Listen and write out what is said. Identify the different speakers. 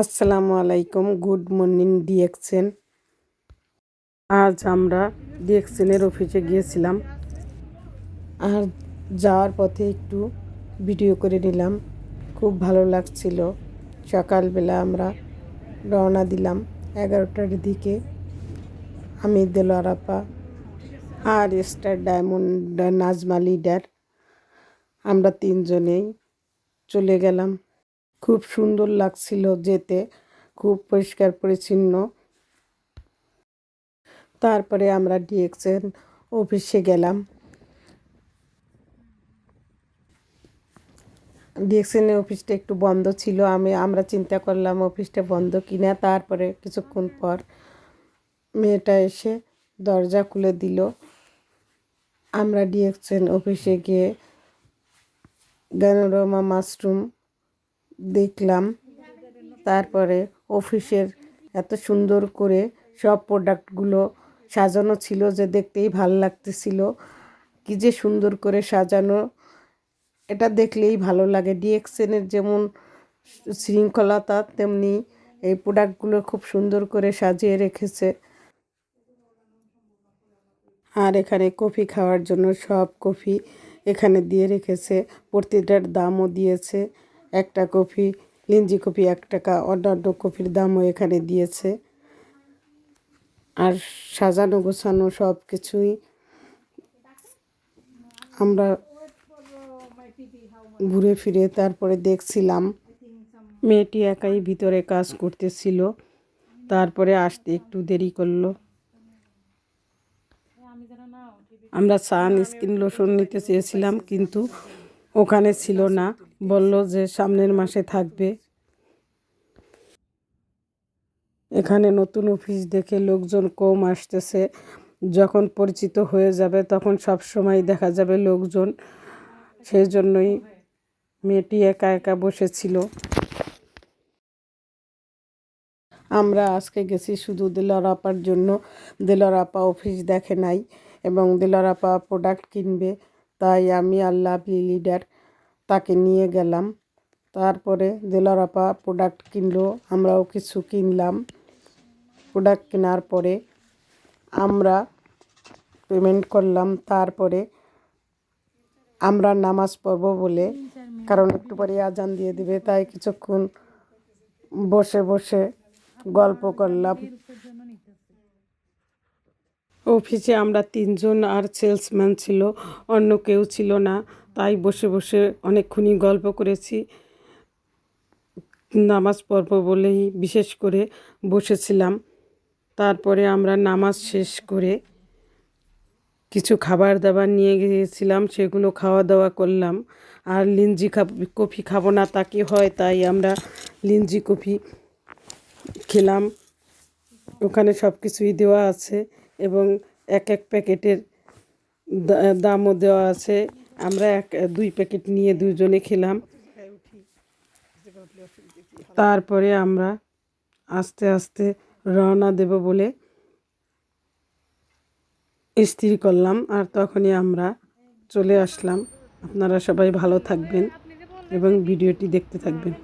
Speaker 1: আসসালামু আলাইকুম, good morning ডিএক্সেন আজ আমরা ডিএক্সেনের অফিসে গিয়েছিলাম। আর যাওয়ার পথে একটু ভিডিও করে নিলাম। খুব ভালো লাগছিল। সকালবেলা আমরা রওনা দিলাম এগারোটার দিকে। আমি দেলোয়ার আপা আর স্টার ডায়মন্ড, নাজমা লিডার। আমরা তিনজনেই চলে গেলাম। খুব সুন্দর লাগছিল যেতে, খুব পরিষ্কার পরিচ্ছন্ন। তারপরে আমরা ডিএক্সএন অফিসে গেলাম। ডিএক্সএন অফিসটা একটু বন্ধ ছিল, আমি, আমরা চিন্তা করলাম অফিসটা বন্ধ কিনা। তারপরে কিছুক্ষণ পর মেয়েটা এসে দরজা খুলে দিল। আমরা ডিএক্সএন অফিসে গিয়ে গানোরমা মাশরুম দেখলাম। তারপরে অফিসের এত সুন্দর করে সব প্রোডাক্টগুলো সাজানো ছিল যে দেখতেই ভালো লাগতেছিল। কি যে সুন্দর করে সাজানো। এটা দেখলেই ভালো লাগে। ডিএক্সেনের যেমন শৃঙ্খলতা তেমনি এই প্রোডাক্টগুলো খুব সুন্দর করে সাজিয়ে রেখেছে। আর এখানে কফি খাওয়ার জন্য সব কফি এখানে দিয়ে রেখেছে। প্রতিটার দামও দিয়েছে। একটা কপি লিঞ্জি কফি এক টাকা, অন্যান্য কফির দামও এখানে দিয়েছে। আর সাজানো গোছানো সব কিছুই আমরা ঘুরে ফিরে তারপরে দেখছিলাম। মেয়েটি একাই ভিতরে কাজ করতেছিল, তারপরে আসতে একটু দেরি করল। আমরা সান স্কিন লোশন নিতে চেয়েছিলাম, কিন্তু ওখানে ছিল না। বলল যে সামনের মাসে থাকবে। এখানে নতুন অফিস দেখে লোকজন কম আসতেছে। যখন পরিচিত হয়ে যাবে তখন সব সময় দেখা যাবে লোকজন। সেই জন্যই মেয়েটি একা একা বসেছিল। আমরা আজকে গেছি শুধু দিলর আপার জন্য। দিলর আপা অফিস দেখে নাই এবং দিলর আপা প্রোডাক্ট কিনবে। তাই আমি আল্লাহ লিডার তাকে নিয়ে গেলাম। তারপরে দিলর আপা প্রোডাক্ট কিনলো, আমরাও কিছু কিনলাম। প্রোডাক্ট কেনার পরে আমরা পেমেন্ট করলাম। তারপরে আমরা নামাজ পড়ব বলে, কারণ একটু পরে আজান দিয়ে দিবে, তাই কিছুক্ষণ বসে বসে গল্প করলাম। অফিসে আমরা তিনজন আর সেলসম্যান ছিল, অন্য কেউ ছিল না। তাই বসে বসে অনেকক্ষণই গল্প করেছি। নামাজ পর্ব বলেই বিশেষ করে বসেছিলাম। তারপরে আমরা নামাজ শেষ করে কিছু খাবার দাবার নিয়ে গিয়েছিলাম, সেগুলো খাওয়া দাওয়া করলাম। আর লিঞ্জি কফি খাব না তাকে হয়? তাই আমরা লিঞ্জি কফি খেলাম। ওখানে সব কিছুই দেওয়া আছে এবং এক এক প্যাকেটের দামও দেওয়া আছে। আমরা এক, দুই প্যাকেট নিয়ে দুজনে খেলাম। তারপরে আমরা আস্তে আস্তে রওনা দেব বলে স্থির করলাম আর তখনই আমরা চলে আসলাম। আপনারা সবাই ভালো থাকবেন এবং ভিডিওটি দেখতে থাকবেন।